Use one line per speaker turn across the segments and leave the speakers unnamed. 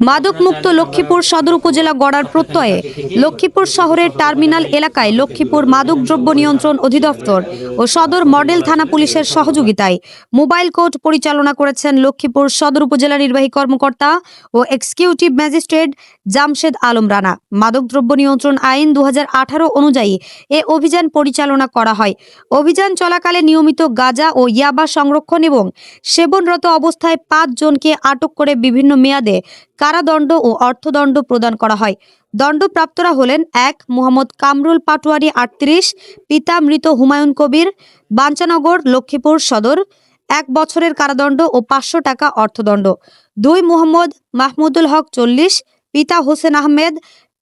মাদকমুক্ত লক্ষ্মীপুর সদর উপজেলা গড়ার প্রত্যয়ে লক্ষ্মীপুর শহরের টার্মিনাল এলাকায় লক্ষ্মীপুর মাদকদ্রব্য নিয়ন্ত্রণ অধিদপ্তর ও সদর মডেল থানা পুলিশের সহযোগিতায় মোবাইল কোর্ট পরিচালনা করেছেন লক্ষ্মীপুর সদর উপজেলা নির্বাহী কর্মকর্তা ও এক্সিকিউটিভ ম্যাজিস্ট্রেট জামশেদ আলম রানা। মাদকদ্রব্য নিয়ন্ত্রণ আইন দু হাজার আঠারো অনুযায়ী এ অভিযান পরিচালনা করা হয়। অভিযান চলাকালে নিয়মিত গাঁজা ও ইয়াবা সংরক্ষণ এবং সেবনরত অবস্থায় পাঁচ জনকে আটক করে বিভিন্ন মেয়াদে কারাদণ্ড ও অর্থদণ্ড প্রদান করা হয়। দণ্ডপ্রাপ্তরা হলেন এক, মোহাম্মদ কামরুল পাটোয়ারি আটত্রিশ, পিতা মৃত হুমায়ুন কবির, বাঞ্চানগর, লক্ষ্মীপুর সদর, এক বছরের কারাদণ্ড ও পাঁচশো টাকা অর্থদণ্ড। দুই, মোহাম্মদ মাহমুদুল হক চল্লিশ, পিতা হোসেন আহমেদ,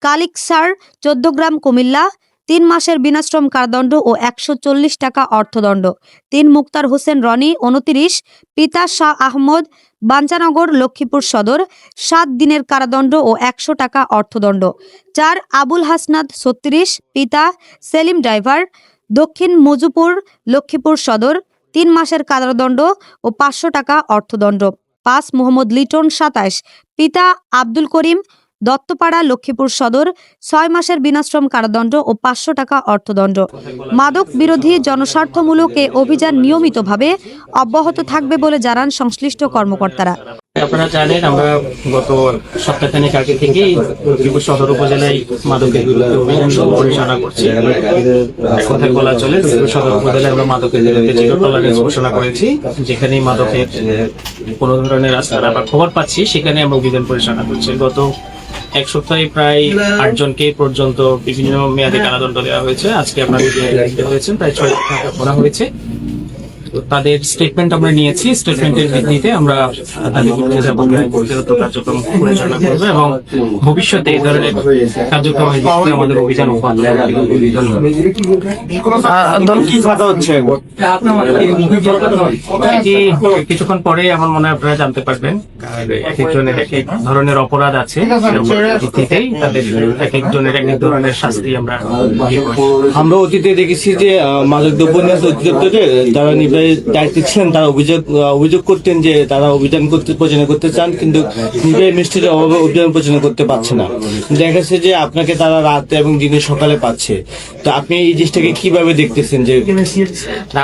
কালিকসার, চোদ্দ গ্রাম কুমিল্লা, তিন মাসের বিনাশ্রম কারাদণ্ড ও একশো চল্লিশ টাকা অর্থদণ্ড। তিন, মুক্তার হোসেন রনি, উনতিরিশ, পিতা শাহ আহমদ বাঞ্চানগর, লক্ষ্মীপুর সদর, সাত দিনের কারাদণ্ড ও একশো টাকা অর্থদণ্ড। চার, আবুল হাসনাদ ছত্রিশ, পিতা সেলিম ড্রাইভার। দক্ষিণ মজুপুর, লক্ষ্মীপুর সদর, তিন মাসের কারাদণ্ড ও পাঁচশো টাকা অর্থদণ্ড। পাঁচ, মোহাম্মদ লিটন সাতাশ, পিতা আব্দুল করিম। দত্তপাড়া লক্ষ্মীপুর সদর, ছয় মাসের বিনাশ্রম কারাদণ্ড ও পাঁচশো টাকা অর্থদণ্ড। মাদক বিরোধী জনস্বার্থমূলক এ অভিযান নিয়মিতভাবে অব্যাহত থাকবে বলে জানান সংশ্লিষ্ট কর্মকর্তারা।
আপনারা জানেন, আমরা গত সপ্তাহখানেক আগে থেকেই লক্ষ্মীপুর সদর উপজেলায় মাদকের বিরুদ্ধে পরিচালনা করছি। কথায় বলা চলে, লক্ষ্মীপুর সদর উপজেলায় আমরা মাদকের বিরুদ্ধে ঘোষণা করেছি যেখানে মাদকের কোনো ধরনের রাস্তা বা খবর পাচ্ছি সেখানে আমরা অভিযান পরিচালনা করছি। গত এক সপ্তাহে প্রায় আটজনকে পর্যন্ত বিভিন্ন মেয়াদে কারাদণ্ড দেওয়া হয়েছে। আজকে আপনার হয়েছে হয়েছেন প্রায় ছয় করা হয়েছে। তাদের স্টেটমেন্ট আমরা নিয়েছি স্টেটমেন্টের ভিত্তিতে আমরা কার্যক্রম পরিচালনা করব এবং ভবিষ্যতে এই ধরনের কার্যক্রমের আমাদের অভিযান কিছুক্ষণ পরে আমার মনে হয় আপনারা জানতে পারবেন এক একজনের এক এক ধরনের অপরাধ আছে ভিত্তিতেই তাদের এক একজনের এক এক ধরনের শাস্তি আমরা
আমরা অতীতে দেখেছি যে আহ, মাদকদ্রব্য নিয়ে অধিদপ্তরে যারা নির্বাহী দায়িত্বে ছিলেন, তারা অভিযোগ অভিযোগ করতেন যে তারা অভিযান করতে পরিচালনা করতে চান, কিন্তু নির্বাহী মিস্ত্রির অভাবে অভিযান পরিচালনা করতে পারছে না। দেখা যাচ্ছে যে আপনাকে তারা রাত এবং দিনে সকালে পাচ্ছে। তো আপনি এই জিনিসটাকে কীভাবে দেখতেছেন যে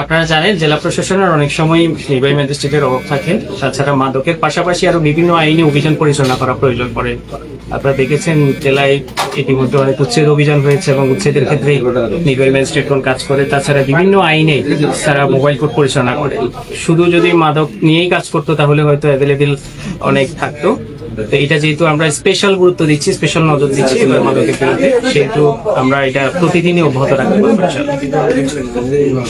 আপনারা জানেন, জেলা প্রশাসনের অনেক সময় নির্বাহী ম্যাজিস্ট্রেটের অভাব থাকে। তাছাড়া মাদকের পাশাপাশি আরও বিভিন্ন আইনি অভিযান পরিচালনা করা প্রয়োজন পড়ে। আপনারা দেখেছেন, জেলায় ইতিমধ্যে অনেক উচ্ছেদ অভিযান হয়েছে এবং উচ্ছেদের ক্ষেত্রে নির্বাহী ম্যাজিস্ট্রেট কাজ করে। তাছাড়া বিভিন্ন আইনে তারা মোবাইল কোর্ট পরিচালনা করে শুধু যদি মাদক নিয়েই কাজ করতো, তাহলে হয়তো অ্যাভেলেবেল অনেক থাকতো তো এটা যেহেতু আমরা স্পেশাল গুরুত্ব দিচ্ছি স্পেশাল নজর দিচ্ছি মাদকের বিরুদ্ধে, সেহেতু আমরা এটা প্রতিদিনই অব্যাহত রাখতে পারব।